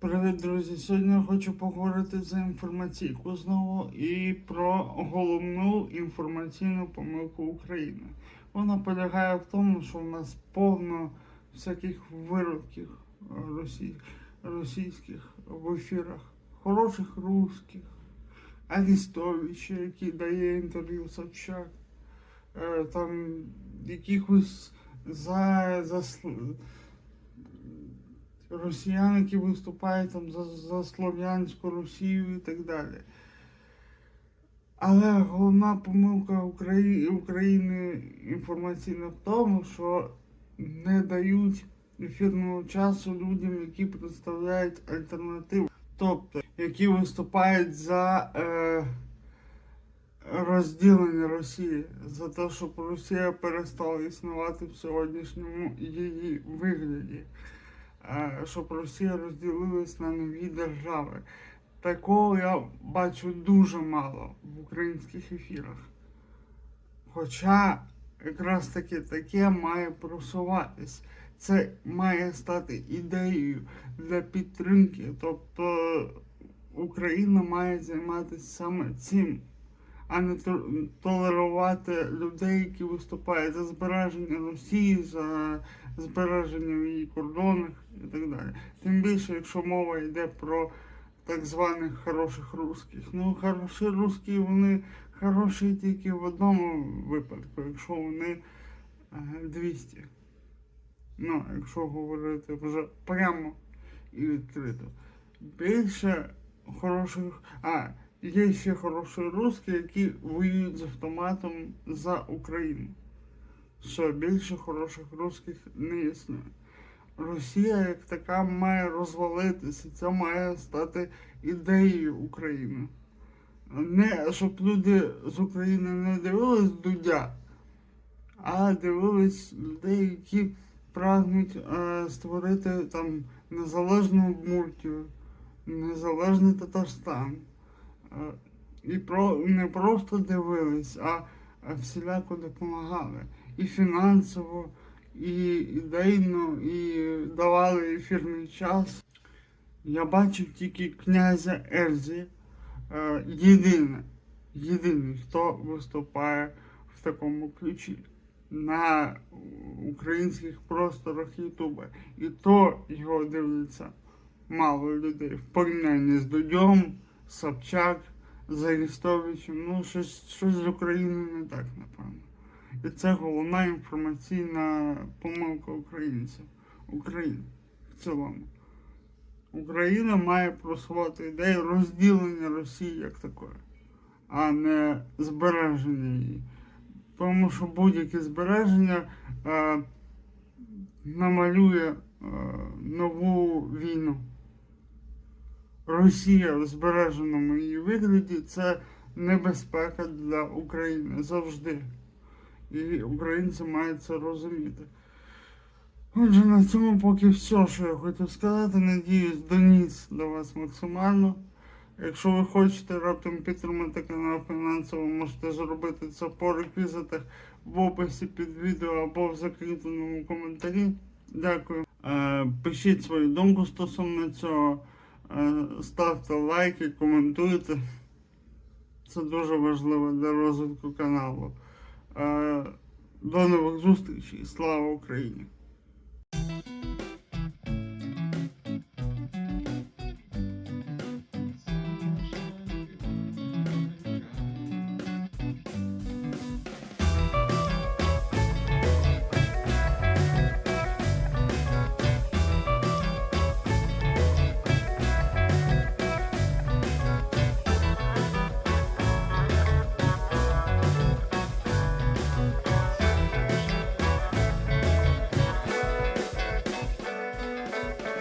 Привіт, друзі! Сьогодні я хочу поговорити за інформаційку знову і про головну інформаційну помилку України. Вона полягає в тому, що в нас повно всяких вироків росій, російських в ефірах, хороших русських, Арістовича, який дає інтерв'ю Собчак, е, там якихось за, за росіян, які виступають там за, за Слов'янську Росію і так далі. Але головна помилка Украї... України інформаційна в тому, що не дають ефірного часу людям, які представляють альтернативу, тобто які виступають за е, розділення Росії, за те, щоб Росія перестала існувати в сьогоднішньому її вигляді щоб Росія розділилась на нові держави. Такого я бачу дуже мало в українських ефірах. Хоча якраз таки таке має просуватись. Це має стати ідеєю для підтримки. Тобто Україна має займатися саме цим, а не толерувати людей, які виступають за збереження Росії, за збереження в її кордонах і так далі. Тим більше, якщо мова йде про так званих хороших русських. Ну, хороші русські, вони хороші тільки в одному випадку, якщо вони е, 200. Ну, якщо говорити вже прямо і відкрито. Більше хороших. А, є ще хороші русські, які воюють з автоматом за Україну. Що більше хороших русських не існує. Росія як така має розвалитися, це має стати ідеєю України. Не щоб люди з України не дивились Дудя, а дивились людей, які прагнуть е, створити там незалежну Мультію, незалежний Татарстан. Е, і про, не просто дивились, а, всіляко допомагали. І фінансово, і ідейно, і давали ефірний час. Я бачив тільки князя Ельзі, е, єдине, єдиний, хто виступає в такому ключі на українських просторах Ютуба. І то його дивиться мало людей в порівнянні з Дудьом, Собчак, з Арістовичем. Ну, щось, щось з Україною не так, напевно. І це головна інформаційна помилка українців. України в цілому. Україна має просувати ідею розділення Росії як такої, а не збереження її. Тому що будь-яке збереження е, намалює е, нову війну. Росія в збереженому її вигляді це небезпека для України завжди. І українці мають це розуміти. Отже, на цьому поки все, що я хотів сказати. Надіюсь, доніс до вас максимально. Якщо ви хочете раптом підтримати канал фінансово, можете зробити це по реквізитах в описі під відео або в закріпленому коментарі. Дякую. Е, пишіть свою думку стосовно цього. Е, ставте лайки, коментуйте. Це дуже важливо для розвитку каналу. Е, До нових зустрічей. Слава Україні!